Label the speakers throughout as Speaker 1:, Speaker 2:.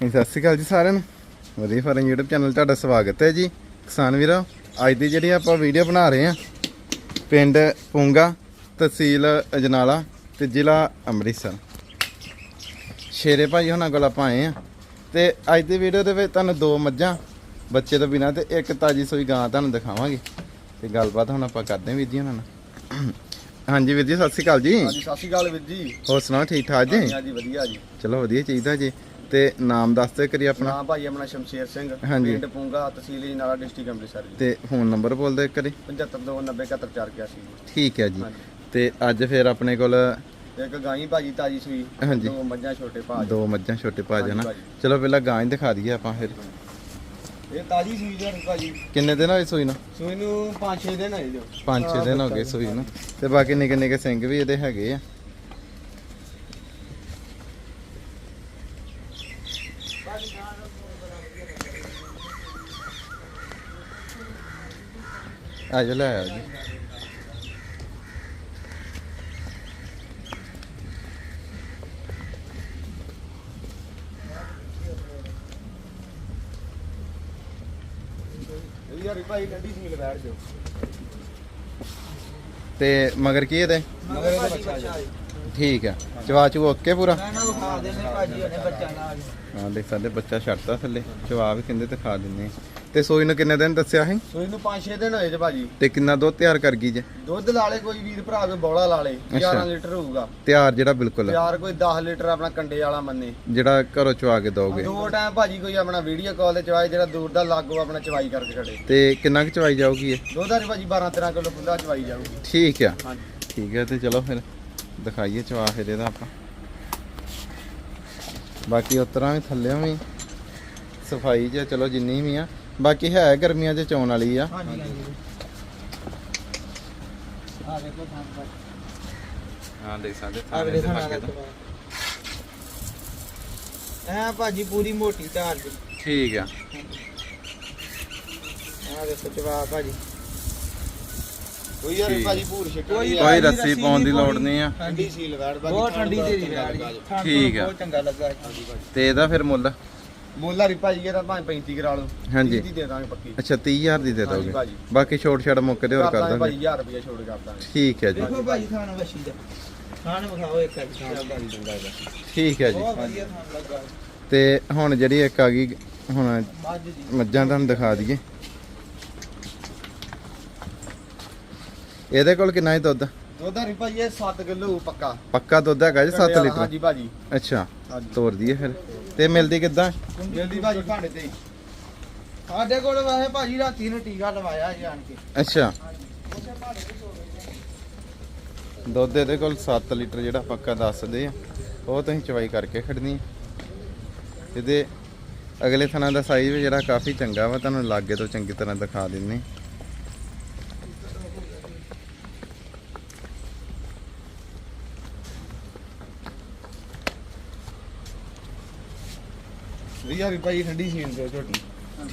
Speaker 1: ਜੀ, ਸਤਿ ਸ਼੍ਰੀ ਅਕਾਲ ਜੀ ਸਾਰਿਆਂ ਨੂੰ। ਵਧੀਆ ਫਾਰਮ YouTube ਚੈਨਲ ਤੁਹਾਡਾ ਸਵਾਗਤ ਹੈ ਜੀ। ਕਿਸਾਨ ਵੀਰੋ ਅੱਜ ਦੀ ਜਿਹੜੀ ਆਪਾਂ ਵੀਡੀਓ ਬਣਾ ਰਹੇ ਹਾਂ ਪਿੰਡ ਪੂੰਗਾ ਤਹਿਸੀਲ ਅਜਨਾਲਾ ਤੇ ਜ਼ਿਲ੍ਹਾ ਅੰਮ੍ਰਿਤਸਰ। ਸ਼ੇਰੇ ਭਾਈ ਉਹਨਾਂ ਕੋਲ ਆਪਾਂ ਆਏ ਆ ਤੇ ਅੱਜ ਦੀ ਵੀਡੀਓ ਦੇ ਵਿੱਚ ਤੁਹਾਨੂੰ ਦੋ ਮੱਝਾਂ ਬੱਚੇ ਤੋਂ ਬਿਨਾਂ ਤੇ ਇੱਕ ਤਾਜੀ ਸੂਈ ਗਾਂ ਤੁਹਾਨੂੰ ਦਿਖਾਵਾਂਗੇ। ਤੇ ਗੱਲਬਾਤ ਹੁਣ ਆਪਾਂ ਕਰਦੇ ਹਾਂ ਵੀਰ ਜੀ ਉਹਨਾਂ ਨਾਲ। ਹਾਂਜੀ ਵੀਰ ਜੀ ਸਤਿ ਸ਼੍ਰੀ ਅਕਾਲ ਜੀ।
Speaker 2: ਹਾਂਜੀ ਸਤਿ ਸ਼੍ਰੀ ਅਕਾਲ ਵੀਰ ਜੀ।
Speaker 1: ਹੋਰ ਸੁਣਾਓ ਠੀਕ ਠਾਕ ਜੀ?
Speaker 2: ਹਾਂਜੀ ਵਧੀਆ ਜੀ।
Speaker 1: ਚਲੋ ਵਧੀਆ ਚਾਹੀਦਾ ਜੀ। ਤੇ ਨਾਮ ਦੱਸ ਦਿਓ ਕਰੀ ਆਪਣਾ।
Speaker 2: ਨਾਮ ਭਾਈ ਆਪਣਾ ਸ਼ਮਸ਼ੇਰ ਸਿੰਘ
Speaker 1: ਹਾਂਜੀ।
Speaker 2: ਪਿੰਡ ਪੂੰਗਾ ਤਹਿਸੀਲ ਜਨਾਲਾ ਡਿਸਟ੍ਰਿਕਟ ਅੰਮ੍ਰਿਤਸਰ ਜੀ।
Speaker 1: ਤੇ ਫੋਨ ਨੰਬਰ ਬੋਲ ਦਿਓ ਕਰੀ
Speaker 2: 7529041481
Speaker 1: ਠੀਕ ਹੈ ਜੀ।
Speaker 2: ਹਾਂਜੀ।
Speaker 1: ਤੇ ਅੱਜ ਫਿਰ ਆਪਣੇ ਕੋਲ
Speaker 2: ਇੱਕ ਗਾਈ ਭਾਜੀ ਤਾਜੀ ਸੂਈ
Speaker 1: ਹਾਂਜੀ।
Speaker 2: ਦੋ ਮੱਝਾਂ ਛੋਟੇ ਭਾਜੀ
Speaker 1: ਦੋ ਮੱਝਾਂ ਛੋਟੇ ਭਾਜ
Speaker 2: ਹਾਂਜੀ
Speaker 1: ਨਾ
Speaker 2: ਭਾਜੀ।
Speaker 1: ਚਲੋ ਪਹਿਲਾਂ ਗਾਂ ਹੀ ਦਿਖਾ ਦਈਏ ਆਪਾਂ ਫਿਰ।
Speaker 2: ਇਹ ਤਾਜੀ ਸੂਈ ਜੀ। ਭਾਜੀ
Speaker 1: ਕਿੰਨੇ ਦਿਨ ਹੋਏ ਸੂਈ ਨੂੰ?
Speaker 2: ਸੂਈ ਨੂੰ 5-6 ਦਿਨ ਹੋਏ ਜੋ।
Speaker 1: 5-6 ਦਿਨ ਹੋ ਗਏ ਸੂਈ ਨੂੰ। ਤੇ ਬਾਕੀ ਨਿੱਕੇ ਨਿੱਕੇ ਸਿੰਘ ਵੀ ਇਹਦੇ ਹੈਗੇ ਆ। ਆ ਜਾ ਲੈ ਆਓ ਜੀ।
Speaker 2: ਯਾਰ ਭਾਈ ਬੈਠ
Speaker 1: ਤੇ ਮਗਰ ਕੀ ਇਹਦੇ?
Speaker 2: ਮਗਰ ਇਹਦਾ ਬੱਚਾ ਜੀ
Speaker 1: ਠੀਕ ਆ। ਚਵਾ ਚੂ ਓਕੇ ਪੂਰਾ?
Speaker 3: ਮੈਂ ਨਾ ਵਿਖਾ ਦੇਣੇ ਭਾਜੀ ਉਹਨੇ ਬੱਚਾ ਨਾਲ।
Speaker 1: ਹਾਂ ਦੇਖ ਸਕਦੇ ਬੱਚਾ ਛੱਡਤਾ ਥੱਲੇ। ਚਵਾ ਵੀ ਕਹਿੰਦੇ ਤੇ ਖਾ ਦਿੰਨੇ ਆ। ਤੇ ਸੂਈ ਨੂੰ ਕਿੰਨੇ ਦਿਨ ਦੱਸਿਆ ਸੀ?
Speaker 2: ਸੂਈ ਨੂੰ 5-6 ਦਿਨ ਹੋਏ ਜੇ ਭਾਜੀ।
Speaker 1: ਤੇ ਕਿੰਨਾ ਦੁੱਧ ਤਿਆਰ ਕਰ ਗਈ ਜੇ?
Speaker 2: ਦੁੱਧ ਲਾ ਲੇ ਕੋਈ ਵੀਰ ਭਰਾ ਕੋਈ ਬੌਲਾ ਲਾ ਲੇ
Speaker 1: ਅੱਛਾ।
Speaker 2: 11 ਲੀਟਰ ਹੋਊਗਾ।
Speaker 1: ਤਿਆਰ ਜਿਹੜਾ ਬਿਲਕੁਲ।
Speaker 2: ਯਾਰ ਕੋਈ 10 ਲੀਟਰ ਆਪਣਾ ਕੰਡੇ ਵਾਲਾ ਮੰਨੇ।
Speaker 1: ਜਿਹੜਾ ਘਰੋਂ ਚਵਾ ਕੇ ਦੋਗੇ।
Speaker 2: ਦੋ ਟਾਈਮ ਭਾਜੀ ਕੋਈ ਆਪਣਾ ਵੀਡੀਓ ਕਾਲ ਤੇ ਚਵਾਈ ਜਿਹੜਾ ਦੂਰ ਦਾ ਲਾਗੋ ਆਪਣਾ ਚਵਾਈ ਕਰਕੇ ਖੜੇ।
Speaker 1: ਤੇ ਕਿੰਨਾ ਕੁ ਚਵਾਈ ਜਾਊਗੀ ਇਹ?
Speaker 2: ਦੁੱਧ ਦਾ ਭਾਜੀ 12 13 ਕਿਲੋ ਖੁੱਲਾ ਚਵਾਈ ਜਾਊਗੀ।
Speaker 1: ਠੀਕ ਆ।
Speaker 2: ਹਾਂਜੀ।
Speaker 1: ਠੀਕ ਹੈ ਤੇ ਚਲੋ ਫਿਰ। ਦਿਖਾਈਏ ਚਵਾ ਫਿਰ ਇਹਦਾ ਆਪਾਂ। ਬਾਕੀ ਉਤਰਾਂ ਵੀ ਥੱਲਿਓਂ ਵੀ ਸਫ਼ਾਈ ਜੇ ਚਲੋ ਜਿੰਨੀ ਵੀ ਆ। ਬਾਕੀ ਹੈ ਗਰਮੀਆਂ 'ਚ ਚੋਣ ਵਾਲੀ ਆ।
Speaker 3: ਹਾਂਜੀ ਹਾਂਜੀ। ਆ ਦੇਖੋ ਥਾਂ ਪਰ।
Speaker 1: ਹਾਂ ਦੇਖ ਸਕਦੇ
Speaker 3: ਆ ਵੇਲੇ ਥਾਂ ਐ ਭਾਜੀ ਪੂਰੀ ਮੋਟੀ ਧਾਰ ਦੀ
Speaker 1: ਠੀਕ ਆ।
Speaker 3: ਆ ਦੇਖੋ ਜਵਾਬ ਭਾਜੀ।
Speaker 2: ਕੋਈ ਯਾਰ। ਭਾਜੀ ਭੂਰ
Speaker 3: ਕੋਈ
Speaker 2: ਆ।
Speaker 1: ਰੱਸੀ ਪਾਉਣ ਦੀ ਲੋੜ ਨਹੀਂ ਆ।
Speaker 2: ਠੰਡੀ ਸੀਲ ਵੈੜ ਭਾਜੀ
Speaker 3: ਬਹੁਤ
Speaker 2: ਖਾਣ
Speaker 3: ਠੰਡੀ
Speaker 2: ਦਾ
Speaker 3: ਦੇ
Speaker 1: ਠੀਕ ਆ।
Speaker 3: ਬਹੁਤ ਚੰਗਾ ਲੱਗਾ
Speaker 1: ਤੇ ਇਹਦਾ ਫਿਰ ਮੁੱਲ?
Speaker 2: ਮੁੱਲ ਹਰੀ ਭਾਜੀ ਇਹਦਾ ਭਾਵੇਂ 35 ਕਰਾ ਲਓ।
Speaker 1: ਹਾਂਜੀ।
Speaker 2: 30 ਦੀ ਦੇ ਦਾਂਗੇ ਪੱਕੀ।
Speaker 1: ਅੱਛਾ 30000 ਦੀ ਦੇ ਦੋਗੇ।
Speaker 2: ਭਾਜੀ।
Speaker 1: ਬਾਕੀ ਛੋਟ ਛੜ ਮੁੱਕ ਦੇ ਹੋਰ ਕਰ
Speaker 2: ਦਾਂਗੇ। ਭਾਜੀ
Speaker 1: ਦਾਂਗੇ
Speaker 2: 1000 ਰੁਪਏ ਛੋੜ ਕਰ ਦਾਂਗੇ।
Speaker 1: ਠੀਕ ਹੈ ਜੀ।
Speaker 3: ਦੇਖੋ ਭਾਜੀ ਥਾਂ ਵਸ਼ੀ ਦਾ। ਥਾਂ ਵਿਖਾਓ ਇੱਕ ਇੱਕ
Speaker 2: ਖਾਣ ਭਾਜੀ ਚੰਗਾ ਇਹਦਾ
Speaker 1: ਠੀਕ ਹੈ ਜੀ।
Speaker 3: ਬਹੁਤ ਵਧੀਆ ਥਾਂ ਲੱਗਾ।
Speaker 1: ਤੇ ਹੁਣ ਜਿਹੜੀ ਇੱਕ ਆ ਗਈ ਹੁਣ
Speaker 3: ਮੱਝਾਂ
Speaker 1: ਤੁਹਾਨੂੰ ਦਿਖਾ ਦਈਏ। ਇਹਦੇ ਕੋਲ ਕਿੰਨਾ ਹੈ ਦੁੱਧ?
Speaker 2: ਦੁੱਧ ਹਰੀ ਭਾਜੀ ਇਹ 7 ਕਿਲੋ ਪੱਕਾ।
Speaker 1: ਪੱਕਾ ਦੁੱਧ ਹੈਗਾ ਜੀ 7 ਲੀਟਰ?
Speaker 2: ਹਾਂਜੀ ਭਾਜੀ।
Speaker 1: ਅੱਛਾ ਤੋਰ ਦਈਏ ਫਿਰ। ਤੇ ਮਿਲਦੀ ਕਿੱਦਾਂ?
Speaker 2: ਜਲਦੀ ਭਾਜੀ ਭਾਂਡੇ ਤੇ।
Speaker 3: ਸਾਡੇ ਕੋਲ ਵੈਸੇ ਭਾਜੀ ਰਾਤੀ ਨੂੰ ਟੀਕਾ ਲਵਾਇਆ ਜਾਣ ਕੇ।
Speaker 1: ਅੱਛਾ। ਦੁੱਧ ਇਹਦੇ ਕੋਲ 7 ਲੀਟਰ ਜਿਹੜਾ ਪੱਕਾ ਦੱਸਦੇ ਆ ਉਹ ਤੁਸੀਂ ਚਵਾਈ ਕਰਕੇ ਖੜਨੀ। ਇਹਦੇ ਅਗਲੇ ਥਣਾ ਦਾ ਸਾਈਜ਼ ਵੀ ਜਿਹੜਾ ਕਾਫੀ ਚੰਗਾ ਵਾ ਤੁਹਾਨੂੰ ਲਾਗੇ ਤੋਂ ਚੰਗੀ ਤਰ੍ਹਾਂ ਦਿਖਾ ਦਿੰਨੇ
Speaker 2: ਵੀਹ ਹਰੀ ਭਾਜੀ ਠੰਡੀ ਸੀਲ ਤੇ ਝੋਟੀ।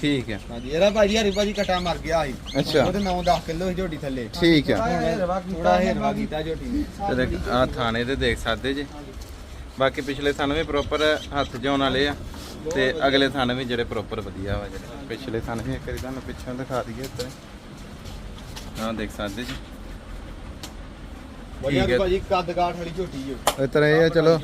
Speaker 1: ਠੀਕ ਹੈ।
Speaker 2: ਹਾਂਜੀ ਇਹਦਾ ਭਾਜੀ ਹਰੀ ਭਾਜੀ ਕਟਾ ਮਰ ਗਿਆ ਸੀ।
Speaker 1: ਅੱਛਾ।
Speaker 2: ਉਹਦੇ 9-10 ਕਿਲੋ ਸੀ ਝੋਟੀ ਥੱਲੇ।
Speaker 1: ਠੀਕ ਆ
Speaker 2: ਥੋੜਾ ਹੇਰਵਾ ਕੀਤਾ ਝੋਟੀ ਨੇ।
Speaker 1: ਤੇ ਆ ਥਾਣੇ ਤੇ ਦੇਖ ਸਕਦੇ ਜੀ। ਬਾਕੀ ਪਿਛਲੇ ਥਣ ਵੀ ਪ੍ਰੋਪਰ ਹੱਥ ਜਾਉਣ ਵਾਲੇ ਆ। ਤੇ ਅਗਲੇ ਥਣ ਵੀ ਜਿਹੜੇ ਪ੍ਰੋਪਰ ਵਧੀਆ ਵਾ ਜਿਹੜੇ। ਪਿਛਲੇ ਥਣ ਵੀ ਇੱਕ ਵਾਰੀ ਤੁਹਾਨੂੰ ਪਿੱਛੋਂ ਦਿਖਾ ਦਈਏ ਇੱਧਰ ਆਹ ਦੇਖ ਸਕਦੇ ਜੀ। ਠੀਕ ਹੈ।
Speaker 2: ਭਾਜੀ ਕੱਦ ਕਾਠ ਵਾਲੀ ਝੋਟੀ ਜੋ।
Speaker 1: ਇਸ ਤਰ੍ਹਾਂ ਇਹ ਆ ਚਲੋ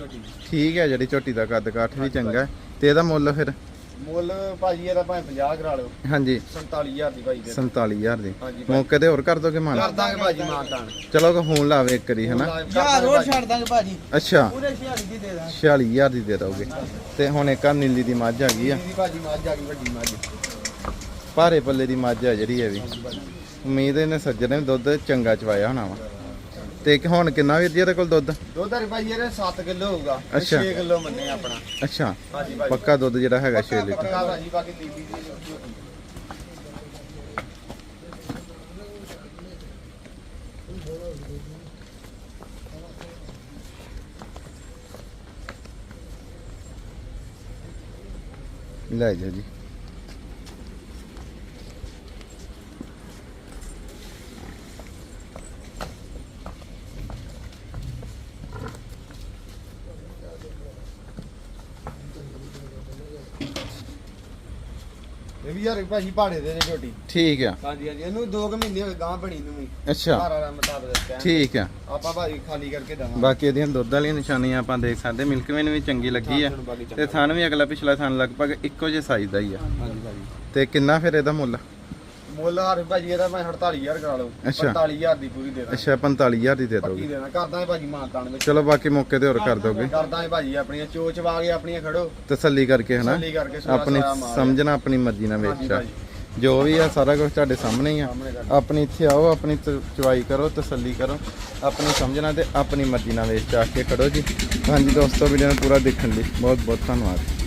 Speaker 1: ਠੀਕ ਹੈ ਜਿਹੜੀ ਝੋਟੀ ਦਾ ਕੱਦ ਕਾਠ ਵੀ ਚੰਗਾ ਹੈ। ਤੇ ਇਹਦਾ ਮੁੱਲ ਫਿਰ?
Speaker 2: ਮੁੱਲ ਭਾਜੀ ਇਹਦਾ ਭਾਵੇਂ 50 ਕਰਾ ਲਓ।
Speaker 1: ਹਾਂਜੀ।
Speaker 2: 47000 ਦੀ ਭਾਜੀ ਦੇ
Speaker 1: 47000 ਦੀ।
Speaker 2: ਹਾਂਜੀ ਭਾਜੀ।
Speaker 1: ਮੌਕੇ ਤੇ ਹੋਰ ਕਰ ਦੋਗੇ ਮਾਨ
Speaker 2: ਕਰ ਦਾਂਗੇ ਭਾਜੀ ਮਾਨਤਾਨ
Speaker 1: ਚਲੋ ਕੋ ਫੋਨ ਲਾਵੇ ਇੱਕ ਵਾਰੀ ਹਨਾ?
Speaker 3: ਯਾਰ ਹੋਰ ਛੱਡ ਦਾਂਗੇ ਭਾਜੀ।
Speaker 1: ਅੱਛਾ।
Speaker 3: ਪੂਰੇ 46 ਦੀ ਦੇ ਦਾਂਗੇ।
Speaker 1: 46000 ਦੀ ਦੇ ਦੋਗੇ। ਤੇ ਹੁਣ ਇੱਕ ਆ ਨੀਲੀ ਦੀ ਮੱਝ ਆ ਗਈ ਆ।
Speaker 2: ਦੀ ਭਾਜੀ ਮੱਝ ਆ ਗਈ ਵੱਡੀ ਮੱਝ।
Speaker 1: ਭਾਰੇ ਪੱਲੇ ਦੀ ਮੱਝ ਆ ਜਿਹੜੀ ਇਹ ਵੀ। ਉਮੀਦ ਇਹਨੇ ਸੱਜਣੇ ਨੇ ਦੁੱਧ ਚੰਗਾ ਚਵਾਇਆ ਹੋਣਾ ਵਾ। ਤੇ ਇੱਕ ਹੁਣ ਕਿੰਨਾ ਵੀਰ ਜੀ ਇਹਦੇ ਕੋਲ ਦੁੱਧ?
Speaker 2: ਦੁੱਧ ਹਰੀ ਭਾਜੀ ਇਹਦੇ 7 ਕਿਲੋ ਹੋਊਗਾ।
Speaker 1: ਅੱਛਾ।
Speaker 2: 6 ਕਿਲੋ ਮੰਨੇ ਆਪਣਾ।
Speaker 1: ਅੱਛਾ।
Speaker 2: ਹਾਂਜੀ ਭਾਜੀ
Speaker 1: ਪੱਕਾ ਦੁੱਧ ਜਿਹੜਾ ਹੈਗਾ 6 ਲੀਟਰ।
Speaker 2: ਪੱਕਾ ਭਾਜੀ ਬਾਕੀ ਨੀਲੀ ਦੀ
Speaker 1: ਲੈ ਜਾ ਜੀ।
Speaker 2: ਇਹ ਵੀ ਯਾਰ ਭਾਜੀ ਪਹਾੜੇ ਦੇ ਨੇ ਝੋਟੀ
Speaker 1: ਠੀਕ ਆ।
Speaker 2: ਹਾਂਜੀ ਹਾਂਜੀ। ਇਹਨੂੰ 2 ਮਹੀਨੇ ਹੋਏ ਗਾਂ ਬਣੀ ਨੂੰ ਵੀ।
Speaker 1: ਅੱਛਾ।
Speaker 2: ਘਰ ਵਾਲਾ ਮੁਤਾਬਕ ਦੱਸਿਆ
Speaker 1: ਠੀਕ ਆ।
Speaker 2: ਆਪਾਂ ਭਾਜੀ ਖਾਲੀ ਕਰਕੇ ਦਵਾਂਗੇ।
Speaker 1: ਬਾਕੀ ਇਹਦੀਆਂ ਦੁੱਧ ਵਾਲੀਆਂ ਨਿਸ਼ਾਨੀਆਂ ਆਪਾਂ ਦੇਖ ਸਕਦੇ। ਮਿਲਕ ਵੇਨ ਵੀ ਚੰਗੀ ਲੱਗੀ ਆ। ਤੇ ਥਣ ਵੀ ਅਗਲਾ ਪਿਛਲਾ ਥਣ ਲਗਭਗ ਇੱਕੋ ਜਿਹੇ ਸਾਈਜ਼ ਦਾ ਹੀ ਆ।
Speaker 2: ਹਾਂਜੀ ਭਾਜੀ।
Speaker 1: ਤੇ ਕਿੰਨਾ ਫਿਰ ਇਹਦਾ ਮੁੱਲ?
Speaker 2: ਮੁੱਲ ਹਰ ਭਾਜੀ ਇਹਦਾ ਮੈਂ 48000 ਕਰਾ ਲਓ
Speaker 1: ਅੱਛਾ।
Speaker 2: 45000 ਦੀ ਪੂਰੀ ਦੇ ਦਾਂ
Speaker 1: ਅੱਛਾ 45000 ਦੀ ਦੇ
Speaker 2: ਪੱਕੀ
Speaker 1: ਦੋਗੇ।
Speaker 2: ਦੇਣਾ ਕਰਦਾ ਹੈ ਭਾਜੀ ਮਾਨਤਾਨ ਵਿੱਚ।
Speaker 1: ਚਲੋ ਬਾਕੀ ਮੌਕੇ ਤੇ ਹੋਰ ਕਰ ਦੋਗੇ।
Speaker 2: ਕਰਦਾ ਹੈ ਭਾਜੀ ਆਪਣੀਆਂ ਚੋਚ ਵਾ ਕੇ ਆਪਣੀਆਂ ਖੜੋ।
Speaker 1: ਤਸੱਲੀ ਕਰਕੇ ਹਨਾ?
Speaker 2: ਤਸੱਲੀ ਕਰਕੇ ਸੂਆ
Speaker 1: ਆਪਣੀ
Speaker 2: ਸਾਰਾ ਮਾਲ।
Speaker 1: ਸਮਝਣਾ ਆਪਣੀ ਮਰਜ਼ੀ ਨਾਲ
Speaker 2: ਹਾਂਜੀ
Speaker 1: ਵੇਚਾ
Speaker 2: ਭਾਜੀ।
Speaker 1: ਜੋ ਵੀ ਆ ਸਾਰਾ ਕੁਝ ਤੁਹਾਡੇ ਸਾਹਮਣੇ ਹੀ ਆ।
Speaker 2: ਸਾਹਮਣੇ ਕਰ
Speaker 1: ਆਪਣੀ ਇੱਥੇ ਆਓ ਆਪਣੀ ਤ- ਚਵਾਈ ਕਰੋ ਤਸੱਲੀ ਕਰੋ। ਆਪਣੀ ਸਮਝਣਾ ਤੇ ਆਪਣੀ ਮਰਜ਼ੀ ਨਾਲ ਵੇਚ ਚਾ ਕੇ ਖੜੋ ਜੀ। ਹਾਂਜੀ ਦੋਸਤੋ ਵੀਡੀਓ ਨੂੰ ਪੂਰਾ ਦੇਖਣ ਲਈ ਬਹੁਤ ਬਹੁਤ ਧੰਨਵਾਦ।